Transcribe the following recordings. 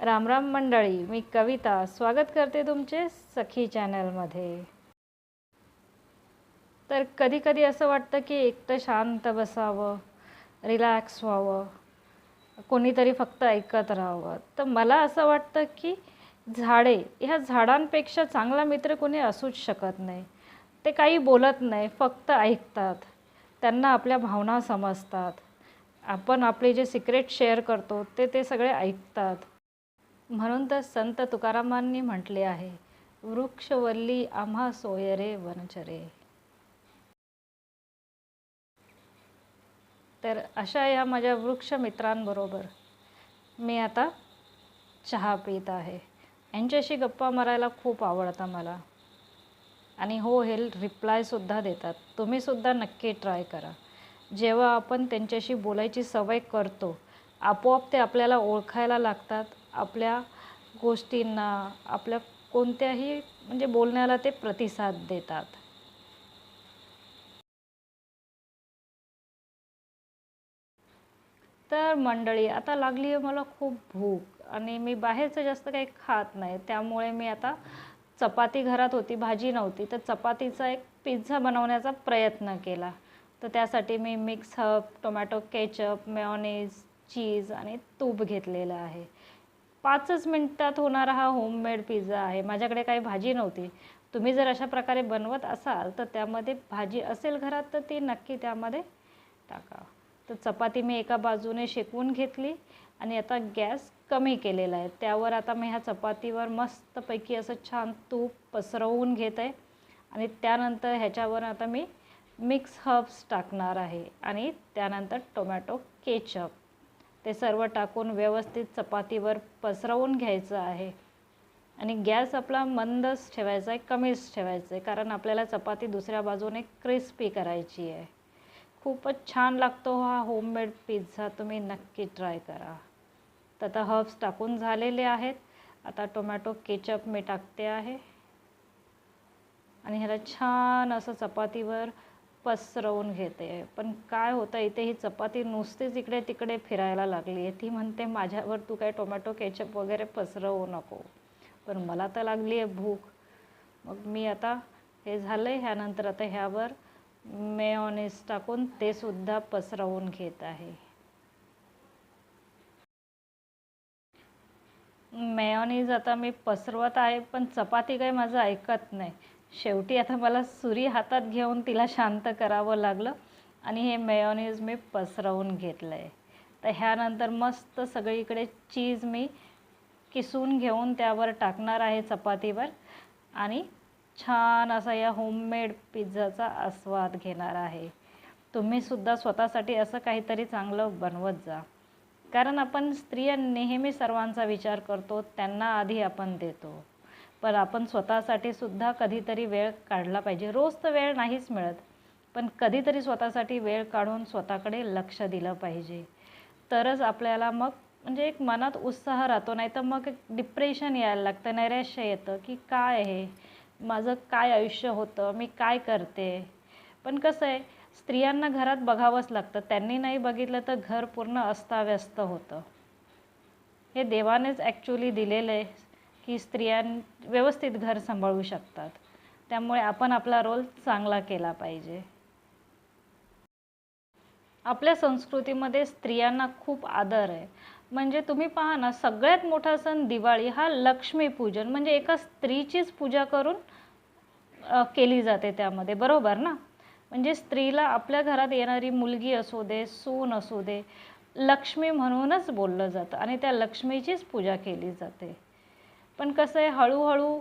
रामराम मंडळी मी कविता. स्वागत करते तुमचे सखी चॅनलमध्ये. तर कधी कधी असं वाटतं की एकटं शांत बसावं रिलॅक्स व्हावं कोणीतरी फक्त ऐकत राहावं. तर मला असं वाटतं की झाडे ह्या झाडांपेक्षा चांगला मित्र कोणी असूच शकत नाही. ते काही बोलत नाही फक्त ऐकतात. त्यांना आपल्या भावना समजतात. आपण आपले जे सिक्रेट शेअर करतो ते ते सगळे ऐकतात. म्हणून तर संत तुकारामांनी म्हटले आहे वृक्षवल्ली आम्हा सोयरे वनचरे. तर अशा या माझ्या वृक्ष मित्रांबरोबर मी आता चहा पित आहे. यांच्याशी गप्पा मारायला खूप आवडतं मला. आणि हो हे रिप्लायसुद्धा देतात. तुम्हीसुद्धा नक्की ट्राय करा. जेव्हा आपण त्यांच्याशी बोलायची सवय करतो आपोआप ते आपल्याला ओळखायला लागतात आपल्या गोष्टींना आपल्या कोणत्याही म्हणजे बोलण्याला ते प्रतिसाद देतात. तर मंडळी आता लागली आहे मला खूप भूक आणि मी बाहेरचं जास्त काही खात नाही. त्यामुळे मी आता चपाती घरात होती भाजी नव्हती. तर चपातीचा एक पिझ्झा बनवण्याचा प्रयत्न केला. तर त्यासाठी मी mix herb tomato ketchup mayonnaise cheese आणि तूप घेतलेलं आहे. पाचच मिनटात होणारा हा होममेड पिझ्झा आहे. माझ्याकडे काही भाजी नव्हती. तुम्ही जर अशा प्रकारे बनवत असाल तर त्यामध्ये भाजी असेल घरात तर ती नक्की त्यामध्ये टाका. तर चपाती मी एका बाजूने शेकवून घेतली आणि आता गॅस कमी केलेला आहे. त्यावर आता मी ह्या चपातीवर मस्तपैकी असं छान तूप पसरवून घेत आहे. आणि त्यानंतर ह्याच्यावर आता मी मिक्स हर्ब्स टाकणार आहे. आणि त्यानंतर टोमॅटो केचप ते सर्व टाकून व्यवस्थित चपातीवर पसरवून घ्यायचं आहे. आणि गॅस आपला मंदच ठेवायचा आहे कमीच ठेवायचं आहे कारण आपल्याला चपाती दुसऱ्या बाजूने क्रिस्पी करायची आहे. खूपच छान लागतो हा होममेड पिझ्झा तुम्ही नक्की ट्राय करा. तर आता हर्ब्स टाकून झालेले आहेत. आता टोमॅटो केचप मी टाकते आहे. आणि ह्याला छान असं चपातीवर पसरवून घेते. पण काय होतं इथे ही चपाती नुसतीच इकडे तिकडे फिरायला लागली आहे. ती म्हणते माझ्यावर तू काय टोमॅटो केचप वगैरे पसरवू नको. पण मला तर लागली आहे भूक. मग मी आता हे झालं आहे ह्यानंतर आता ह्यावर मेऑनिस टाकून ते सुद्धा पसरवून घेत आहे. मेऑनीज आता मी पसरवत आहे पण चपाती काही माझं ऐकत नाही. शेवटी आता मला सुरी हातात घेऊन तिला शांत करावं लागलं आणि हे मेयोनीज मी पसरवून घेतलं आहे तर ह्यानंतर मस्त सगळीकडे चीज मी किसून घेऊन त्यावर टाकणार आहे चपातीवर आणि छान असा या होममेड पिझ्झाचा आस्वाद घेणार आहे. तुम्हीसुद्धा स्वतःसाठी असं काहीतरी चांगलं बनवत जा. कारण आपण स्त्रिया नेहमी सर्वांचा विचार करतो त्यांना आधी आपण देतो. पण आपण स्वतःसाठी सुद्धा कधीतरी वेळ काढला पाहिजे. रोज तर वेळ नाहीच मिळत पण कधीतरी स्वतःसाठी वेळ काढून स्वतःकडे लक्ष दिलं पाहिजे. तरच आपल्याला मग म्हणजे एक मनात उत्साह राहतो नाही तर मग एक डिप्रेशन यायला लागतं नैराश्य येतं की काय आहे? माझं काय आयुष्य होतं? मी काय करते? पण कसं आहे स्त्रियांना घरात बघावंच लागतं. त्यांनी नाही बघितलं तर घर पूर्ण अस्ताव्यस्त होतं. हे देवानेच ॲक्च्युली दिलेलं आहे. की स्त्रियां व्यवस्थित घर सांभाळू शकतात. त्यामुळे आपण आपला रोल चांगला केला पाहिजे. आपल्या संस्कृतीमध्ये स्त्रियांना खूप आदर आहे. म्हणजे तुम्ही पहा ना सगळ्यात मोठा सण दिवाळी हा लक्ष्मीपूजन म्हणजे एका स्त्रीचीच पूजा करून केली जाते त्यामध्ये बरोबर ना? म्हणजे स्त्रीला आपल्या घरात येणारी मुलगी असू दे सून असू दे लक्ष्मी म्हणूनच बोललं जातं आणि त्या लक्ष्मीचीच पूजा केली जाते. पण कसं आहे हळूहळू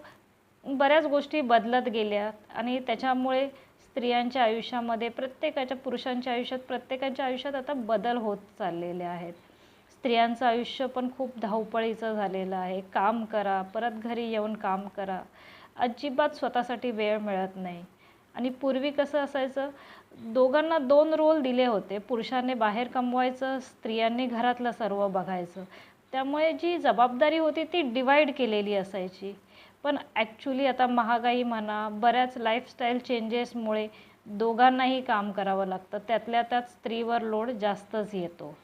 बऱ्याच गोष्टी बदलत गेल्या आणि त्याच्यामुळे स्त्रियांच्या आयुष्यामध्ये प्रत्येकाच्या पुरुषांच्या आयुष्यात प्रत्येकाच्या आयुष्यात आता बदल होत चाललेले आहेत. स्त्रियांचं आयुष्य पण खूप धावपळीचं झालेलं आहे. काम करा परत घरी येऊन काम करा. अजिबात स्वतःसाठी वेळ मिळत नाही. आणि पूर्वी कसं असायचं दोघांना दोन रोल दिले होते. पुरुषांनी बाहेर कमवायचं स्त्रियांनी घरातलं सर्व बघायचं. त्यामुळे जी जबाबदारी होती ती डिवाईड केलेली असायची. पण ॲक्च्युली आता महागाई म्हणा बऱ्याच लाईफस्टाईल चेंजेसमुळे दोघांनाही काम करावं लागतं. त्यातल्या त्यात स्त्रीवर लोड जास्तच येतो.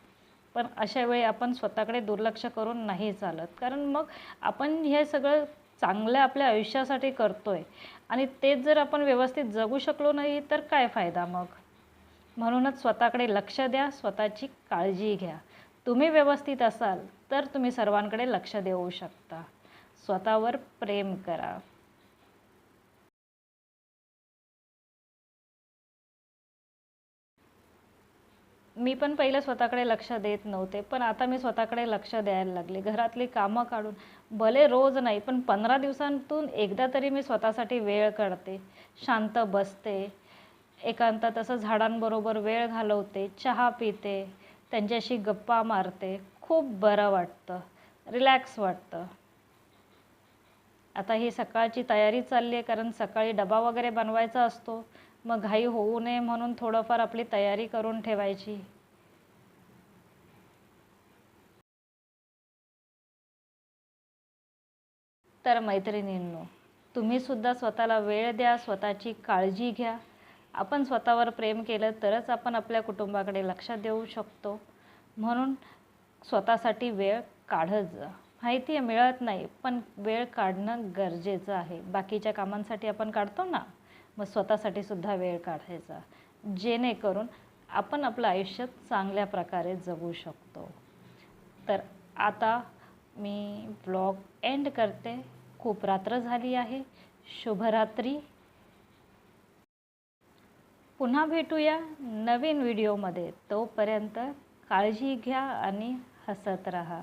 पण अशा वेळी आपण स्वतःकडे दुर्लक्ष करून नाही चालत. कारण मग आपण हे सगळं चांगल्या आपल्या आयुष्यासाठी करतो आहे आणि तेच जर आपण व्यवस्थित जगू शकलो नाही तर काय फायदा मग? म्हणूनच स्वतःकडे लक्ष द्या स्वतःची काळजी घ्या. तुम्ही व्यवस्थित असाल तर तुम्ही सर्वांकडे लक्ष देऊ शकता. स्वतःवर प्रेम करा. मी पण पहिले स्वतःकडे लक्ष देत नव्हते पण आता मी स्वतःकडे लक्ष द्यायला लागले. घरातली कामं काढून भले रोज नाही पण पंधरा दिवसांतून एकदा तरी मी स्वतःसाठी वेळ काढते. शांत बसते एकांतात असं झाडांबरोबर वेळ घालवते चहा पिते त्यांच्याशी गप्पा मारते. खूप बरं वाटतं. रिलॅक्स वाटतं. आता ही सकाळची तयारी चालली आहे कारण सकाळी डबा वगैरे बनवायचा असतो. मग घाई होऊ नये म्हणून थोडंफार आपली तयारी करून ठेवायची. तर मैत्रिणींनो तुम्हीसुद्धा स्वतःला वेळ द्या स्वतःची काळजी घ्या. आपण स्वतःवर प्रेम केलं तरच आपण आपल्या कुटुंबाकडे लक्ष देऊ शकतो. म्हणून स्वतःसाठी वेळ काढत जा. माहिती आहे मिळत नाही पण वेळ काढणं गरजेचं आहे. बाकीच्या कामांसाठी आपण काढतो ना मग स्वतःसाठी सुद्धा वेळ काढायचा. जेणेकरून आपण आपलं आयुष्य चांगल्या प्रकारे जगू शकतो. तर आता मी ब्लॉग एंड करते. खूप रात्र झाली आहे. शुभरात्री. पुन्हा भेटूया नवीन व्हिडिओमध्ये. तोपर्यंत काळजी घ्या आणि हसत राहा.